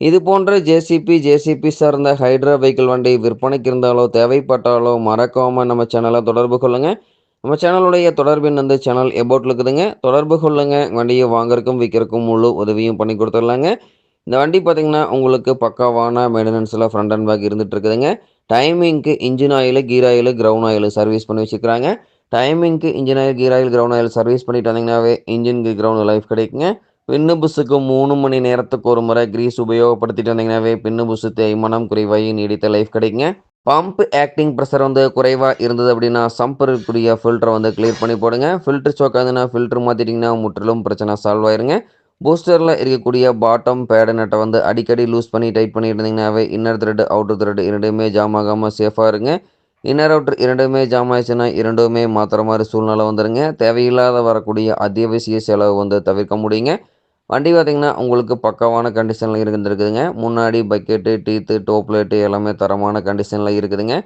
இது போன்ற JCB JCB சார்ந்த ஹைட்ரா வெஹிக்கிள் வண்டி விற்பனைக்கு இருந்தாலோ தேவைப்பட்டாலோ மறக்காமல் நம்ம சேனலை தொடர்பு கொள்ளுங்கள் நம்ம சேனலுடைய தொடர்பின் வந்து சேனல் எபோட்டில் இருக்குதுங்க. தொடர்பு கொள்ளுங்கள் வண்டியை வாங்குறதுக்கும் விற்கிறக்கும் முழு உதவியும் பண்ணி கொடுத்துடலாங்க. இந்த வண்டி பார்த்திங்கன்னா உங்களுக்கு பக்காவான மெயின்டெனன்ஸில் ஃப்ரண்ட் அண்ட் பேக் இருந்துகிட்டு இருக்குதுங்க. டைமிங்க்கு engine oil gear oil ground oil service பண்ணி வச்சுக்கிறாங்க. டைமிங்க்கு engine oil gear oil ground oil service பண்ணிட்டு வந்தீங்கன்னாவே இன்ஜினுக்கு கிரவுண்ட் லைஃப் கிடைக்குங்க. பின்னுபுஸுக்கு மூணு மணி நேரத்துக்கு ஒரு முறை கிரீஸ் உபயோகப்படுத்திட்டு வந்தீங்கன்னாவே பின்னு புஸ்ஸு தேய்மானம் குறைவாகி நீடித்த லைஃப் கிடைக்குங்க. பம்ப் ஆக்டிங் ப்ரெஷர் வந்து குறைவாக இருந்தது அப்படின்னா சம்ப் இருக்கக்கூடிய ஃபில்டரை வந்து கிளியர் பண்ணி போடுங்க. ஃபில்டர் சோக்காதுன்னா ஃபில்டர் மாற்றிட்டிங்கன்னா முற்றிலும் பிரச்சனை சால்வ் ஆயிருங்க. பூஸ்டரில் இருக்கக்கூடிய பாட்டம் பேடு நட்டை வந்து அடிக்கடி லூஸ் பண்ணி டைட் பண்ணிட்டு இருந்தீங்கன்னாவே இன்னர் த்ரெட் அவுட்டர் த்ரெட் இரண்டுமே ஜாம் ஆகாமல் சேஃபாக இருங்க. இன்னர் அவுட்டர் இரண்டுமே ஜாம் ஆயிடுச்சுன்னா இரண்டுமே மாத்திர மாதிரி சூழ்நிலை வந்துடுங்க தேவையில்லாத வரக்கூடிய அத்தியாவசிய செலவு வந்து தவிர்க்க முடியுங்க. வண்டி பார்த்திங்கன்னா உங்களுக்கு பக்காவான கண்டிஷனில் இருந்துருக்குதுங்க. முன்னாடி பக்கெட்டு டீத்து டோப்லேட்டு எல்லாமே தரமான கண்டிஷனில் இருக்குதுங்க.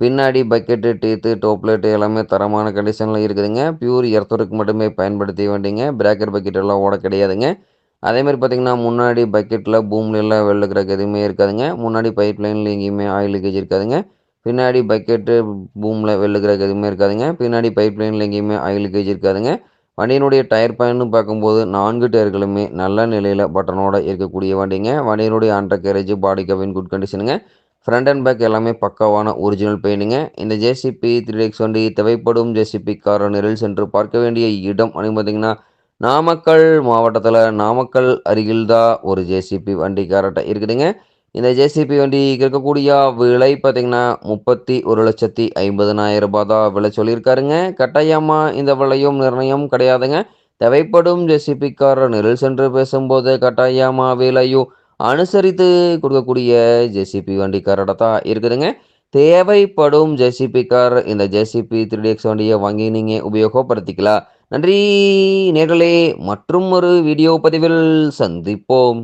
பின்னாடி பக்கெட்டு டீத்து டோப்லேட்டு எல்லாமே தரமான கண்டிஷனில் இருக்குதுங்க. பியூர் எர்த்தருக்கு மட்டுமே பயன்படுத்தி வேண்டிங்க. பிரேக்கர் பக்கெட் எல்லாம் ஓட கிடையாதுங்க. அதேமாதிரி பார்த்திங்கன்னா முன்னாடி பக்கெட்டில் பூமில் எல்லாம் வெள்ளுக்கிறக்கு எதுவுமே இருக்காதுங்க. முன்னாடி பைப் லைனில் எங்கேயுமே ஆயில் லீக்கேஜ் இருக்காதுங்க. பின்னாடி பக்கெட்டு பூமில் வெள்ளுக்கிறக்கு எதுவுமே இருக்காதுங்க. பின்னாடி பைப் லைனில் எங்கேயுமே ஆயில் லீக்கேஜ் இருக்காதுங்க. வண்டியினுடைய டயர் பயன்னு பார்க்கும்போது நான்கு டயர்களுமே நல்ல நிலையில் பட்டனோட இருக்கக்கூடிய வண்டிங்க. வண்டியினுடைய undercarriage body Kavin good கண்டிஷனுங்க ஃப்ரண்ட் அண்ட் பேக் எல்லாமே பக்காவான ஒரிஜினல் பெயிண்டிங்க இந்த ஜேசிபி த்ரீ டேக்ஸ் வண்டி தேவைப்படும் ஜேசிபி காரை நிரல் சென்று பார்க்க வேண்டிய இடம் அப்படின்னு பார்த்தீங்கன்னா நாமக்கல் மாவட்டத்தில் நாமக்கல் அருகில் தான் ஒரு ஜேசிபி வண்டி காரட்டை இருக்குதுங்க. இந்த ஜேசிபி வண்டி இருக்கக்கூடிய விலை பார்த்திங்கன்னா முப்பத்தி ஒரு லட்சத்தி ஐம்பதனாயிரம் ரூபாய் தான் விலை சொல்லியிருக்காருங்க. கட்டாயமாக இந்த விலையும் நிர்ணயம் கிடையாதுங்க. தேவைப்படும் ஜேசிபிக்காரர் நிரல் சென்று பேசும்போது கட்டாயமாக விலையும் அனுசரித்து கொடுக்கக்கூடிய ஜேசிபி வண்டிக்காரட தான் இருக்குதுங்க. தேவைப்படும் ஜேசிபிக்கார் இந்த ஜேசிபி த்ரீ எக்ஸ் வண்டியை வாங்கி நீங்கள் உபயோகப்படுத்திக்கலாம். நன்றி நேர்களே மற்றும் ஒரு வீடியோ பதிவில் சந்திப்போம்.